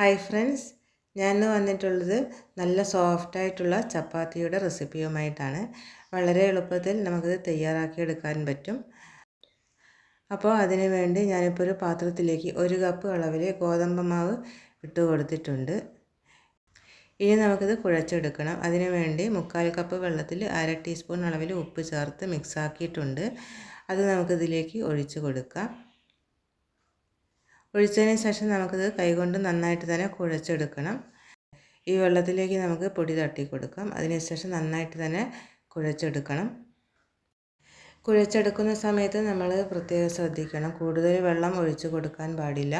Hi friends ഞാൻ വന്നിട്ടുള്ളത് നല്ല സോഫ്റ്റായിട്ടുള്ള ചപ്പാത്തിയുടെ റെസിപ്പിയുമായിട്ടാണ്. വളരെ എളുപ്പത്തിൽ നമുക്കിത് തയ്യാറാക്കിയെടുക്കാൻ പറ്റും. അപ്പോൾ അതിനു വേണ്ടി ഞാനിപ്പോൾ ഒരു പാത്രത്തിലേക്ക് ഒരു കപ്പ് അളവിൽ ഗോതമ്പ് മാവ് ഇട്ട് കൊടുത്തിട്ടുണ്ട്. ഇനി നമുക്കിത് കുഴച്ചെടുക്കണം. അതിന് വേണ്ടി മുക്കാൽ കപ്പ് വെള്ളത്തിൽ അര ടീസ്പൂൺ അളവിൽ ഉപ്പ് ചേർത്ത് മിക്സാക്കിയിട്ടുണ്ട് അത് നമുക്കിതിലേക്ക് ഒഴിച്ച് കൊടുക്കാം. ഒഴിച്ചതിന് ശേഷം നമുക്കിത് കൈകൊണ്ട് നന്നായിട്ട് തന്നെ കുഴച്ചെടുക്കണം. ഈ വെള്ളത്തിലേക്ക് നമുക്ക് പൊടി തട്ടി കൊടുക്കാം. അതിനുശേഷം നന്നായിട്ട് തന്നെ കുഴച്ചെടുക്കണം. കുഴച്ചെടുക്കുന്ന സമയത്ത് നമ്മൾ പ്രത്യേകം ശ്രദ്ധിക്കണം. കൂടുതൽ വെള്ളം ഒഴിച്ചു കൊടുക്കാൻ പാടില്ല.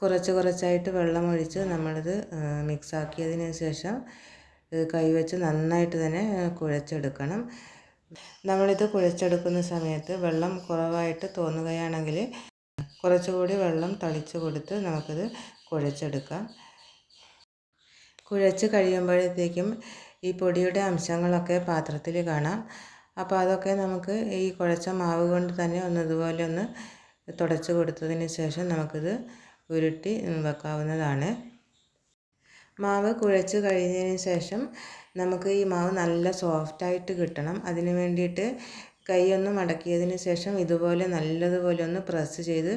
കുറച്ച് കുറച്ചായിട്ട് വെള്ളം ഒഴിച്ച് നമ്മളിത് മിക്സാക്കിയതിന് ശേഷം കൈവച്ച് നന്നായിട്ട് തന്നെ കുഴച്ചെടുക്കണം. നമ്മളിത് കുഴച്ചെടുക്കുന്ന സമയത്ത് വെള്ളം കുറവായിട്ട് തോന്നുകയാണെങ്കിൽ കുറച്ചുകൂടി വെള്ളം തളിച്ച് കൊടുത്ത് നമുക്കത് കുഴച്ചെടുക്കാം. കുഴച്ച് കഴിയുമ്പോഴത്തേക്കും ഈ പൊടിയുടെ അംശങ്ങളൊക്കെ പാത്രത്തിൽ കാണാം. അപ്പോൾ അതൊക്കെ നമുക്ക് ഈ കുഴച്ച മാവ് കൊണ്ട് തന്നെ ഒന്ന് ഇതുപോലെ ഒന്ന് തുടച്ച് കൊടുത്തതിന് ശേഷം നമുക്കിത് ഉരുട്ടി വെക്കാവുന്നതാണ്. മാവ് കുഴച്ച് കഴിഞ്ഞതിന് ശേഷം നമുക്ക് ഈ മാവ് നല്ല സോഫ്റ്റായിട്ട് കിട്ടണം. അതിന് വേണ്ടിയിട്ട് കൈ ഒന്ന് മടക്കിയതിന് ശേഷം ഇതുപോലെ നല്ലതുപോലെ ഒന്ന് പ്രസ് ചെയ്ത്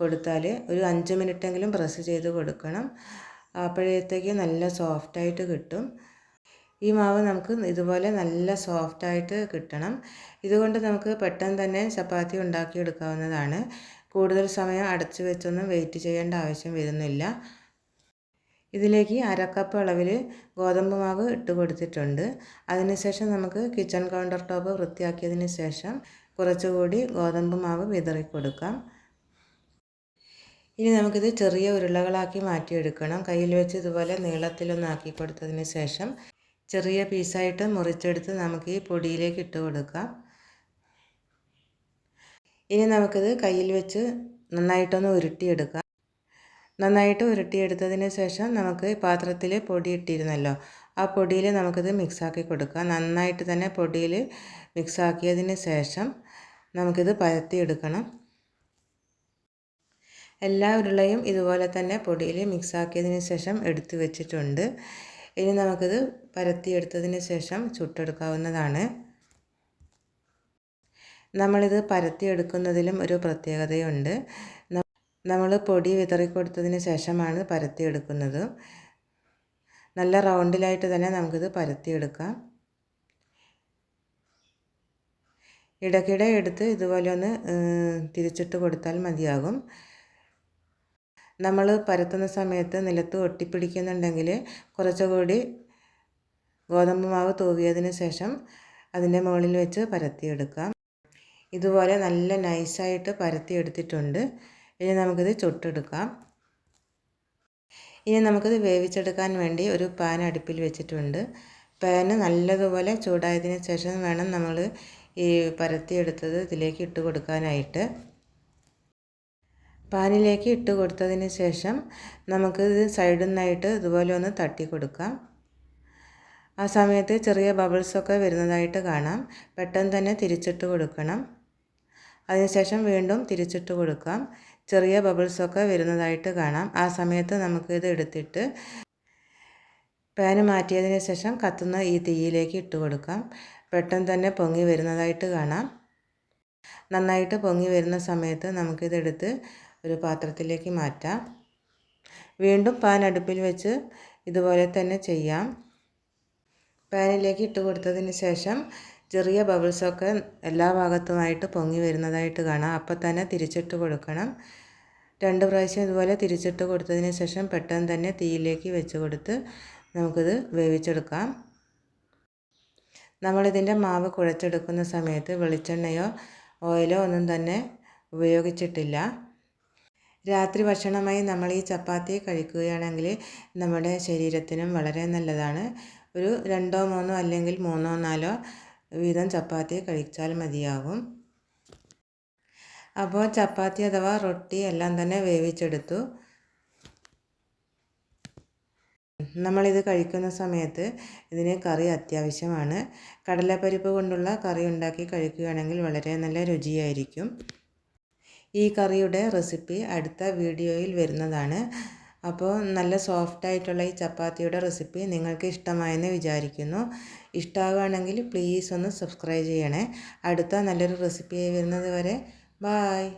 കൊടുത്താൽ ഒരു അഞ്ച് മിനിറ്റെങ്കിലും പ്രസ് ചെയ്ത് കൊടുക്കണം. അപ്പോഴത്തേക്ക് നല്ല സോഫ്റ്റായിട്ട് കിട്ടും. ഈ മാവ് നമുക്ക് ഇതുപോലെ നല്ല സോഫ്റ്റായിട്ട് കിട്ടണം. ഇതുകൊണ്ട് നമുക്ക് പെട്ടെന്ന് തന്നെ ചപ്പാത്തി ഉണ്ടാക്കിയെടുക്കാവുന്നതാണ്. കൂടുതൽ സമയം അടച്ചു വെച്ചൊന്നും വെയിറ്റ് ചെയ്യേണ്ട ആവശ്യം വരുന്നില്ല. ഇതിലേക്ക് അരക്കപ്പ് അളവിൽ ഗോതമ്പ് മാവ് ഇട്ട് കൊടുത്തിട്ടുണ്ട്. അതിനുശേഷം നമുക്ക് കിച്ചൺ കൗണ്ടർ ടോപ്പ് വൃത്തിയാക്കിയതിന് ശേഷം കുറച്ചുകൂടി ഗോതമ്പ് മാവ് വിതറി കൊടുക്കാം. ഇനി നമുക്കിത് ചെറിയ ഉരുളകളാക്കി മാറ്റിയെടുക്കണം. കയ്യിൽ വെച്ച് ഇതുപോലെ നീളത്തിലൊന്ന് ആക്കി കൊടുത്തതിന് ശേഷം ചെറിയ പീസായിട്ട് മുറിച്ചെടുത്ത് നമുക്ക് ഈ പൊടിയിലേക്ക് ഇട്ട് കൊടുക്കാം. ഇനി നമുക്കിത് കയ്യിൽ വെച്ച് നന്നായിട്ടൊന്ന് ഉരുട്ടിയെടുക്കാം. നന്നായിട്ട് ഉരുട്ടിയെടുത്തതിന് ശേഷം നമുക്ക് പാത്രത്തിൽ പൊടി ഇട്ടിരുന്നല്ലോ. ആ പൊടിയിൽ നമുക്കിത് മിക്സാക്കി കൊടുക്കാം നന്നായിട്ട് തന്നെ പൊടിയിൽ മിക്സാക്കിയതിന് ശേഷം നമുക്കിത് പരത്തിയെടുക്കണം. എല്ലാ ഉരുളയും ഇതുപോലെ തന്നെ പൊടിയിൽ മിക്സാക്കിയതിന് ശേഷം എടുത്തു വെച്ചിട്ടുണ്ട്. ഇനി നമുക്കിത് പരത്തിയെടുത്തതിന് ശേഷം ചുട്ടെടുക്കാവുന്നതാണ്. നമ്മളിത് പരത്തിയെടുക്കുന്നതിലും ഒരു പ്രത്യേകതയുണ്ട്. നമ്മൾ പൊടി വിതറി കൊടുത്തതിന് ശേഷമാണ് പരത്തിയെടുക്കുന്നത്. നല്ല റൗണ്ടിലായിട്ട് തന്നെ നമുക്കിത് പരത്തിയെടുക്കാം. ഇടയ്ക്കിടെ എടുത്ത് ഇതുപോലെ ഒന്ന് തിരിച്ചിട്ട് കൊടുത്താൽ മതിയാകും. നമ്മൾ പരത്തുന്ന സമയത്ത് നിലത്ത് ഒട്ടിപ്പിടിക്കുന്നുണ്ടെങ്കിൽ കുറച്ചുകൂടി ഗോതമ്പ് മാവ് തൂവിയതിന് ശേഷം അതിന്റെ മുകളിൽ വെച്ച് പരത്തിയെടുക്കാം. ഇതുപോലെ നല്ല നൈസായിട്ട് പരത്തിയെടുത്തിട്ടുണ്ട്. ഇനി നമുക്കിത് ചുട്ടെടുക്കാം. ഇനി നമുക്കിത് വേവിച്ചെടുക്കാൻ വേണ്ടി ഒരു പാൻ അടുപ്പിൽ വെച്ചിട്ടുണ്ട്. പാന് നല്ലതുപോലെ ചൂടായതിന് ശേഷം വേണം നമ്മൾ ഈ പരത്തിയെടുത്തത് ഇതിലേക്ക് ഇട്ട് കൊടുക്കാനായിട്ട്. പാനിലേക്ക് ഇട്ട് കൊടുത്തതിന് ശേഷം നമുക്കിത് സൈഡിൽ നിന്നായിട്ട് ഇതുപോലെ ഒന്ന് തട്ടി കൊടുക്കാം. ആ സമയത്ത് ചെറിയ ബബിൾസൊക്കെ വരുന്നതായിട്ട് കാണാം. പെട്ടെന്ന് തന്നെ തിരിച്ചിട്ട് കൊടുക്കണം. അതിനുശേഷം വീണ്ടും തിരിച്ചിട്ട് കൊടുക്കാം. ചെറിയ ബബിൾസൊക്കെ വരുന്നതായിട്ട് കാണാം. ആ സമയത്ത് നമുക്കിത് എടുത്തിട്ട് പാന് മാറ്റിയതിന് ശേഷം കത്തുന്ന ഈ തീയിലേക്ക് ഇട്ട് കൊടുക്കാം. പെട്ടെന്ന് തന്നെ പൊങ്ങി വരുന്നതായിട്ട് കാണാം. നന്നായിട്ട് പൊങ്ങി വരുന്ന സമയത്ത് നമുക്കിതെടുത്ത് ഒരു പാത്രത്തിലേക്ക് മാറ്റാം. വീണ്ടും പാൻ അടുപ്പിൽ വെച്ച് ഇതുപോലെ തന്നെ ചെയ്യാം. പാനിലേക്ക് ഇട്ട് കൊടുത്തതിന് ശേഷം ചെറിയ ബബിൾസൊക്കെ എല്ലാ ഭാഗത്തുമായിട്ട് പൊങ്ങി വരുന്നതായിട്ട് കാണാം. അപ്പം തന്നെ തിരിച്ചിട്ട് കൊടുക്കണം. രണ്ട് പ്രാവശ്യം ഇതുപോലെ തിരിച്ചിട്ട് കൊടുത്തതിന് ശേഷം പെട്ടെന്ന് തന്നെ തീയിലേക്ക് വെച്ച് കൊടുത്ത് നമുക്കിത് വേവിച്ചെടുക്കാം. നമ്മളിതിന്റെ മാവ് കുഴച്ചെടുക്കുന്ന സമയത്ത് വെളിച്ചെണ്ണയോ ഓയിലോ ഒന്നും തന്നെ ഉപയോഗിച്ചിട്ടില്ല. രാത്രി ഭക്ഷണമായി നമ്മൾ ഈ ചപ്പാത്തി കഴിക്കുകയാണെങ്കിൽ നമ്മുടെ ശരീരത്തിനും വളരെ നല്ലതാണ്. ഒരു രണ്ടോ മൂന്നോ അല്ലെങ്കിൽ മൂന്നോ നാലോ വീതം ചപ്പാത്തി കഴിച്ചാൽ മതിയാകും അപ്പോൾ ചപ്പാത്തി അഥവാ റൊട്ടി എല്ലാം തന്നെ വേവിച്ചെടുത്തു. നമ്മളിത് കഴിക്കുന്ന സമയത്ത് ഇതിന് കറി അത്യാവശ്യമാണ്. കടലപ്പരിപ്പ് കൊണ്ടുള്ള കറി ഉണ്ടാക്കി കഴിക്കുകയാണെങ്കിൽ വളരെ നല്ല രുചിയായിരിക്കും. ഈ കറിയുടെ റെസിപ്പി അടുത്ത വീഡിയോയിൽ വരുന്നതാണ്. അപ്പോൾ നല്ല സോഫ്റ്റ് ആയിട്ടുള്ള ഈ ചപ്പാത്തിയുടെ റെസിപ്പി നിങ്ങൾക്ക് ഇഷ്ടമായെന്ന് വിചാരിക്കുന്നു. ഇഷ്ടമാവുകയാണെങ്കിൽ പ്ലീസ് ഒന്ന് സബ്സ്ക്രൈബ് ചെയ്യണേ. അടുത്ത നല്ലൊരു റെസിപ്പി വരുന്നത് വരെ. ബായ്.